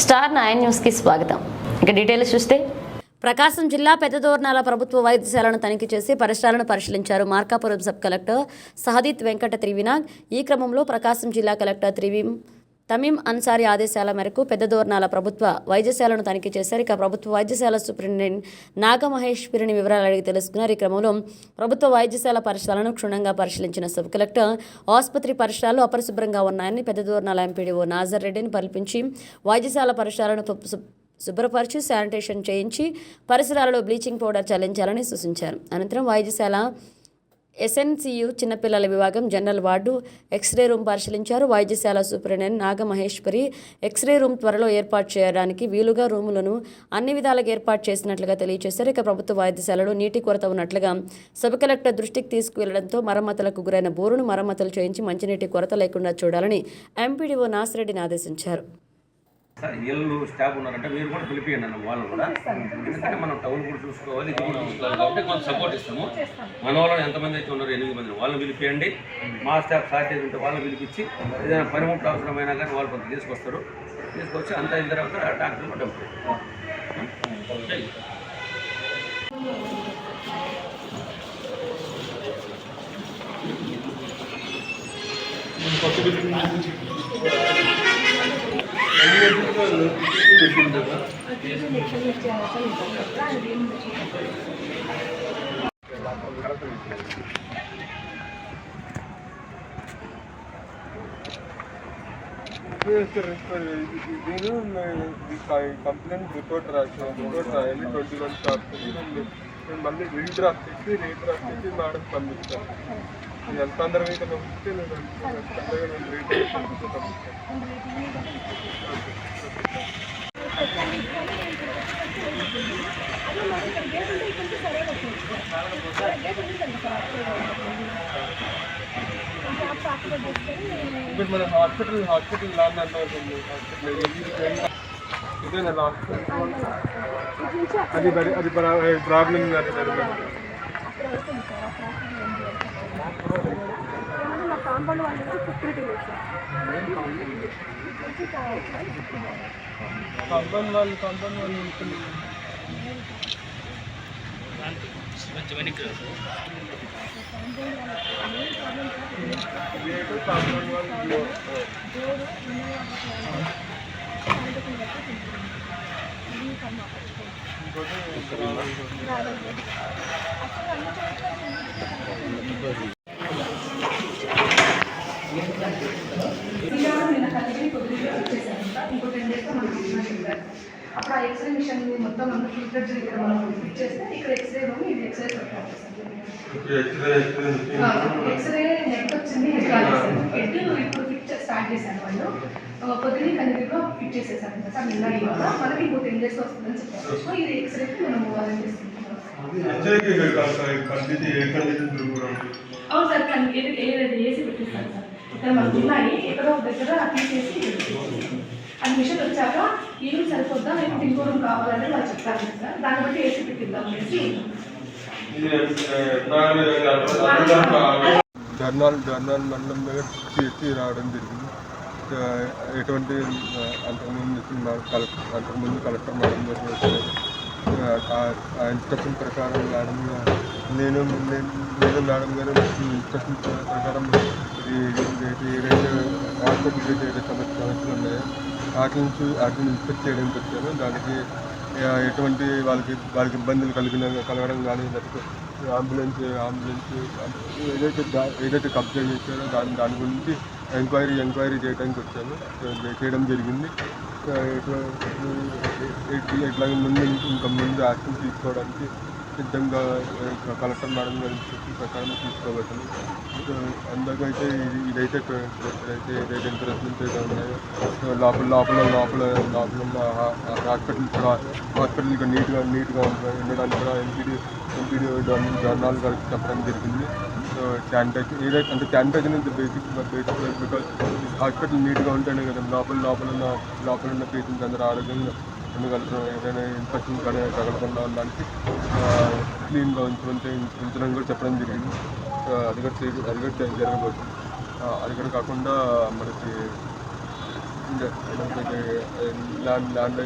Star nine న్యూస్కి స్వాగతం. ఇక డీటెయిల్స్ చూస్తే ప్రకాశం జిల్లా పెద్దదోర్నాల ప్రభుత్వ వైద్యశాలను తనిఖీ చేసి పరిసరాలను పరిశీలించారు మార్కాపురం సబ్ కలెక్టర్ సహదీత్ వెంకట త్రివినాగ్ ఈ క్రమంలో ప్రకాశం జిల్లా కలెక్టర్ త్రివీం తమీం అన్సారీ ఆదేశాల మేరకు పెద్ద పెద్దదోర్నాల ప్రభుత్వ వైద్యశాలను తనిఖీ చేశారు. ఇక ప్రభుత్వ వైద్యశాల సూపరింటెండెంట్ నాగమహేశ్వరిని వివరాలు అడిగి తెలుసుకున్నారు. ఈ క్రమంలో ప్రభుత్వ వైద్యశాల పరిసరాలను క్షుణ్ణంగా పరిశీలించిన సబ్ కలెక్టర్ ఆసుపత్రి పరిసరాలు అపరిశుభ్రంగా ఉన్నాయని పెద్ద పెద్దదోర్నాల ఎంపీడీఓ నాజర్ రెడ్డిని పిలిపించి వైద్యశాల పరిసరాలను శుభ్రపరిచి శానిటేషన్ చేయించి పరిసరాలలో బ్లీచింగ్ పౌడర్ చల్లించాలని సూచించారు. అనంతరం వైద్యశాల ఎస్ఎన్సియు చిన్నపిల్లల విభాగం జనరల్ వార్డు ఎక్స్రే రూమ్ పరిశీలించారు. వైద్యశాల సూపరింటెండెంట్ నాగమహేశ్వరి ఎక్స్రే రూమ్ త్వరలో ఏర్పాటు చేయడానికి వీలుగా రూములను అన్ని విధాలుగా ఏర్పాటు చేసినట్లుగా తెలియజేశారు. ఇక ప్రభుత్వ వైద్యశాలలో నీటి కొరత ఉన్నట్లుగా సబ్ కలెక్టర్ దృష్టికి తీసుకువెళ్ళడంతో మరమ్మతులకు గురైన బోరును మరమ్మతులు చేయించి మంచినీటి కొరత లేకుండా చూడాలని ఎంపీడీఓ నాసిరెడ్డిని ఆదేశించారు. సార్ స్టాఫ్ ఉన్నారంటే మీరు కూడా పిలిపియండి అన్న వాళ్ళు కూడా. ఎందుకంటే మనం టౌన్ కూడా చూసుకోవాలి ఇది కూడా చూసుకోవాలి కాబట్టి కొంచెం సపోర్ట్ ఇస్తాము. మన వాళ్ళు ఎంతమంది అయితే ఉన్నారు ఎనిమిది మంది వాళ్ళని పిలిపియండి. మా స్టాఫ్ షార్టేజ్ ఉంటే వాళ్ళని పిలిపించి ఏదైనా పనిముట్లు అవసరమైనా కానీ వాళ్ళు కొంత తీసుకొస్తారు. తీసుకొచ్చి అంత అయిన తర్వాత డాక్టర్ కూడా నేను కంప్లైంట్ రిపోర్ట్ రాసిన రిపోర్ట్ రాయాలి ట్వంటీ వన్ షాప్స్ నేను మళ్ళీ రీల్ డ్రాఫ్ట్ చేసి రీల్ డ్రాఫ్ట్ చేసి మేడం పంపిస్తాను ఇది ఎంత తొందరగా అయితే పంపిస్తే నేను అంత తొందరగా నేను రీల్ డ్రాఫ్ట్ చేసి పంపిస్తాను ఇప్పుడు మన హాస్పిటల్ హాస్పిటల్ లాంగ్ అన్నమాట హాస్పిటల్ ఇదే హాస్పిటల్ అది మరి అది ప్రాబ్లం అది మరి కంపౌండ్ వాళ్ళు కంపౌండ్ వాళ్ళు ఉంటుంది లేదు కాంపౌండ్ వాళ్ళు అప్పుడు ఆ ఎక్స్రే మిషన్ మొత్తం అంతా ఫిల్టర్ ఇక్కడ మనం ఫిట్ చేస్తే ఇక్కడ ఎక్స్రే రూమ్ ఇది ఎక్స్రే ఎక్స్రే నెట్ వచ్చింది హెడ్ కాలేదు హెడ్ ఇప్పుడు ఫిట్ స్టార్ట్ చేశాను వాళ్ళు. పొద్దున్న కన్నీరులో ఫిట్ చేసేసాను సార్ నిన్న ఇవాళ మనకి ఇంకో టెన్ డేస్ వస్తుందని చెప్పారు. సో ఇది ఎక్స్రేకి మనం పోవాలని అవును సార్ ఏసీ పెట్టిస్తాను సార్. ఇక్కడ మనకు ఉన్నాయి. ఎక్కడో దగ్గర తీసేసి ఇక్కడ పెట్టేస్తాం. అది మిషన్ వచ్చాక ఈ రూమ్ సరిపోద్దా లేకపోతే ఇంకో రూమ్ కావాలంటే వాళ్ళు చెప్తారు సార్ దాన్ని బట్టి ఏసీ పెట్టిద్దాం అనేసి జర్నల్ జర్నల్ మండలం మీద చేసి రావడం జరిగింది ఎటువంటి అంతకుముందు కలెక్టర్ అంతకుముందు కలెక్టర్ మేడం. ఆ, ఇన్స్ట్రక్షన్ ప్రకారం మేడం గారు నేను నేను నేను మేడం గారు ఇన్స్ట్రక్షన్ ప్రకారం ఈ ఏదైతే హాస్పిటల్ ఏదైతే సమస్య సమస్యలు ఉన్నాయో వాటి నుంచి వాటిని ఇన్స్పెక్ట్ చేయడానికి వచ్చాను దానికి ఎటువంటి వాళ్ళకి వాళ్ళకి ఇబ్బందులు కలిగిన కలగడం కానీ లేకపోతే అంబులెన్స్ అంబులెన్స్ ఏదైతే ఏదైతే కబ్జా చేశారో దాని దాని గురించి ఎంక్వైరీ ఎంక్వైరీ చేయడానికి వచ్చాను చేయడం జరిగింది. ఎట్లా ముందు ఇంకా ముందు యాక్షన్ తీసుకోవడానికి సిద్ధంగా కలెక్టర్ మేడం గారి ఇన్స్ట్రక్షన్ ప్రకారం తీసుకోవచ్చు అందరికైతే ఇది ఇదైతే అయితే ఏదైతే ఇంప్రెషన్స్ అయితే ఉన్నాయో లోపల లోపల లోపల లోపల ఉన్న హాస్పిటల్ కూడా హాస్పిటల్ ఇంకా నీట్గా నీట్గా ఉంటుంది ఉండడానికి కూడా ఎంపీడీ ఎంపీడీ జర్నల్ గారికి చెప్పడం జరిగింది సో శానిటైజర్ ఏదైతే అంటే శానిటైజర్ నుంచి బేసిక్ బేసిక్ బికాస్ హాస్పిటల్ నీట్గా ఉంటేనే కదా లోపల లోపల ఉన్న లోపల ఉన్న పేషెంట్స్ అందరూ ఆరోగ్యంగా ఉండగలుగుతాం ఏదైనా ఇన్ఫెక్షన్ కానీ తగలకుండా ఉండడానికి క్లీన్గా ఉంచుకుంటే ఉంచడం కూడా చెప్పడం జరిగింది. సో అది కూడా చేయ- అది కూడా జరగబోతుంది అది కూడా కాకుండా మనకి ల్యాండ్ ల్యాండ్